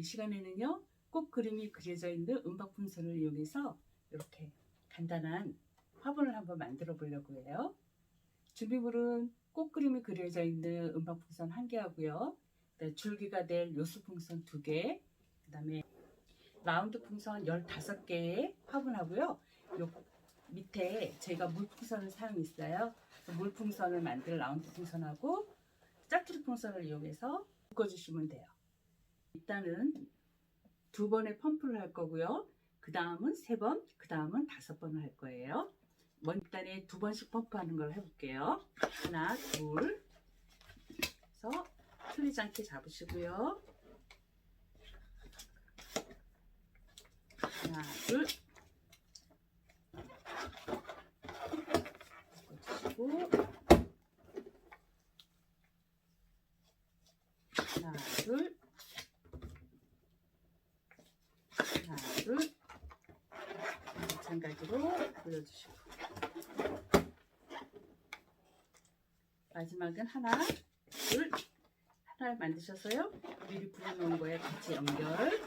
이 시간에는요, 꽃 그림이 그려져 있는 음박 풍선을 이용해서 이렇게 간단한 화분을 한번 만들어 보려고 해요. 준비물은 꽃 그림이 그려져 있는 음박 풍선 한 개 하고요. 그다음에 줄기가 될 요수 풍선 두 개, 그 다음에 라운드 풍선 15개의 화분하고요. 요 밑에 제가 물풍선을 사용했어요. 물풍선을 만들 라운드 풍선하고 짜투리 풍선을 이용해서 묶어주시면 돼요. 일단은 두 번의 펌프를 할 거고요. 그 다음은 세 번, 그 다음은 다섯 번을 할 거예요. 먼저 일단에 두 번씩 펌프하는 걸 해볼게요. 하나, 둘. 그래서 틀리지 않게 잡으시고요. 하나, 둘. 꽂으시고 하나, 둘. 하나, 둘. 마찬가지로 돌려주시고 마지막은 하나, 둘. 하나를 만드셔서요. 미리 부어놓은 거에 같이 연결.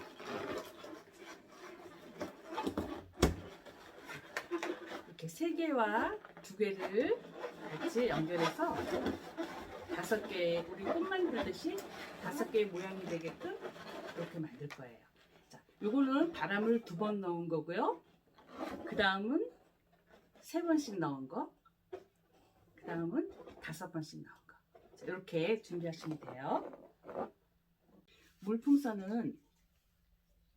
이렇게 세 개와 두 개를 같이 연결해서 다섯 개 우리 꽃 만들듯이 다섯 개의 모양이 되게끔 이렇게 만들 거예요. 자, 요거는 바람을 두 번 넣은 거고요. 그 다음은 세 번씩 넣은 거. 그 다음은 다섯 번씩 넣은 거. 자, 이렇게 준비하시면 돼요. 물풍선은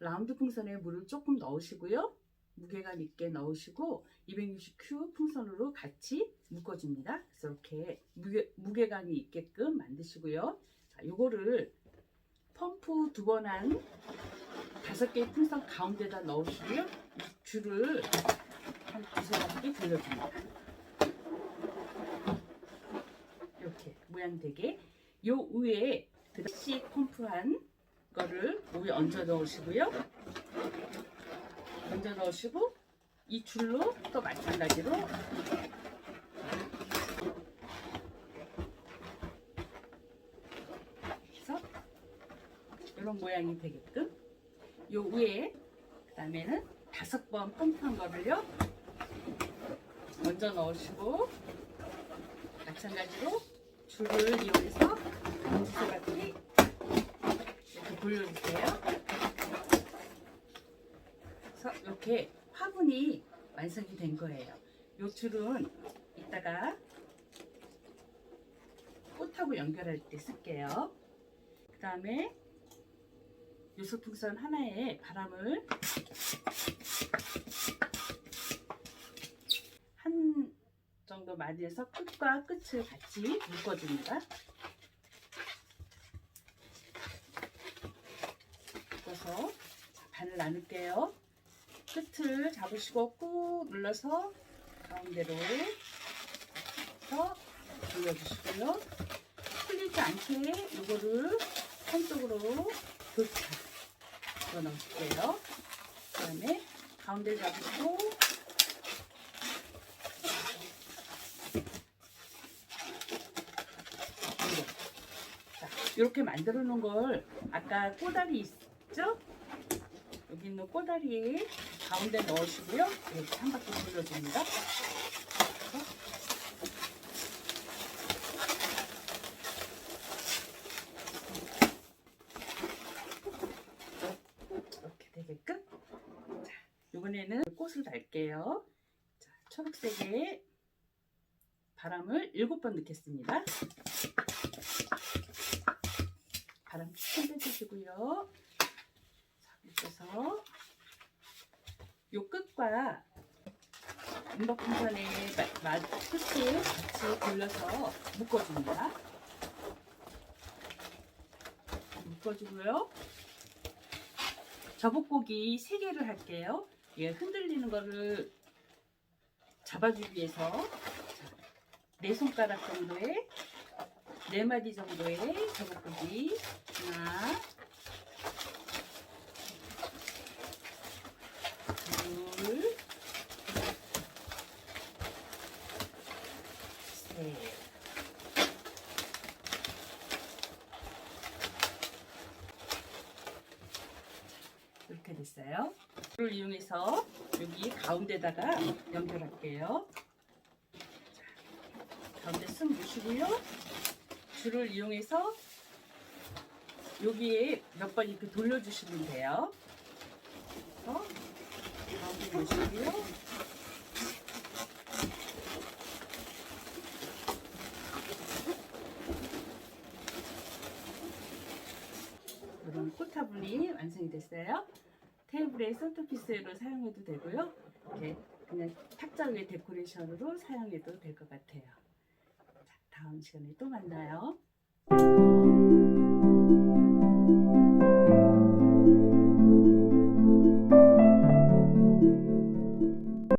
라운드 풍선에 물을 조금 넣으시고요. 무게감 있게 넣으시고 260Q 풍선으로 같이 묶어줍니다. 그래서 이렇게 무게, 무게감이 있게끔 만드시고요. 자, 요거를 펌프 두 번 한 다섯 개의 풍선 가운데다 넣으시고요. 이 줄을 한 두세 바퀴 돌려줍니다. 이렇게 모양 되게 요 위에 다시 펌프한 거를 위에 얹어 넣으시고요. 얹어 넣으시고 이 줄로 또 마찬가지로 해서 이런 모양이 되게끔 요 위에 그 다음에는 다섯 번 펌프한 거를요 얹어 넣으시고 마찬가지로 줄을 이용해서 두세 바퀴 이렇게 돌려주세요. 그래서 이렇게 화분이 완성이 된 거예요. 요 줄은 이따가 꽃하고 연결할 때 쓸게요. 그 다음에 요소풍선 하나에 바람을 한 정도 마디에서 끝과 끝을 같이 묶어줍니다. 묶어서 반을 나눌게요. 끝을 잡으시고 꾹 눌러서 가운데로 해서 돌려주시고요. 풀리지 않게 이거를 한쪽으로 교차 넣어놓을게요. 그 다음에 가운데 자, 이렇게 만들어 놓은 걸 아까 꼬다리 있죠? 여기 있는 꼬다리 가운데 넣으시고요. 이렇게 한 바퀴 돌려줍니다. 이렇게 되게끔. 자, 이번에는 꽃을 달게요. 자, 초록색에 바람을 7번 넣겠습니다. 바람 조금 빼주시고요. 자, 묶어서 요 끝과 음박풍선의 끝을 같이 돌려서 묶어줍니다. 묶어주고요. 저복고기 3개를 할게요. 얘 흔들리는 거를 잡아주기 위해서 네 손가락 정도의 네 마디 정도의 저복고기. 하나 둘 셋. 줄을 이용해서 여기 가운데다가 연결할게요. 자, 가운데 쓱 무시고요. 줄을 이용해서 여기에 몇 번 이렇게 돌려주시면 돼요. 그래서 가운데 무시고요. 이런 꽃화분이 완성이 됐어요. 테이블에 센터피스로 사용해도 되고요. 이렇게 그냥 탁자 위에 데코레이션으로 사용해도 될 것 같아요. 자, 다음 시간에 또 만나요.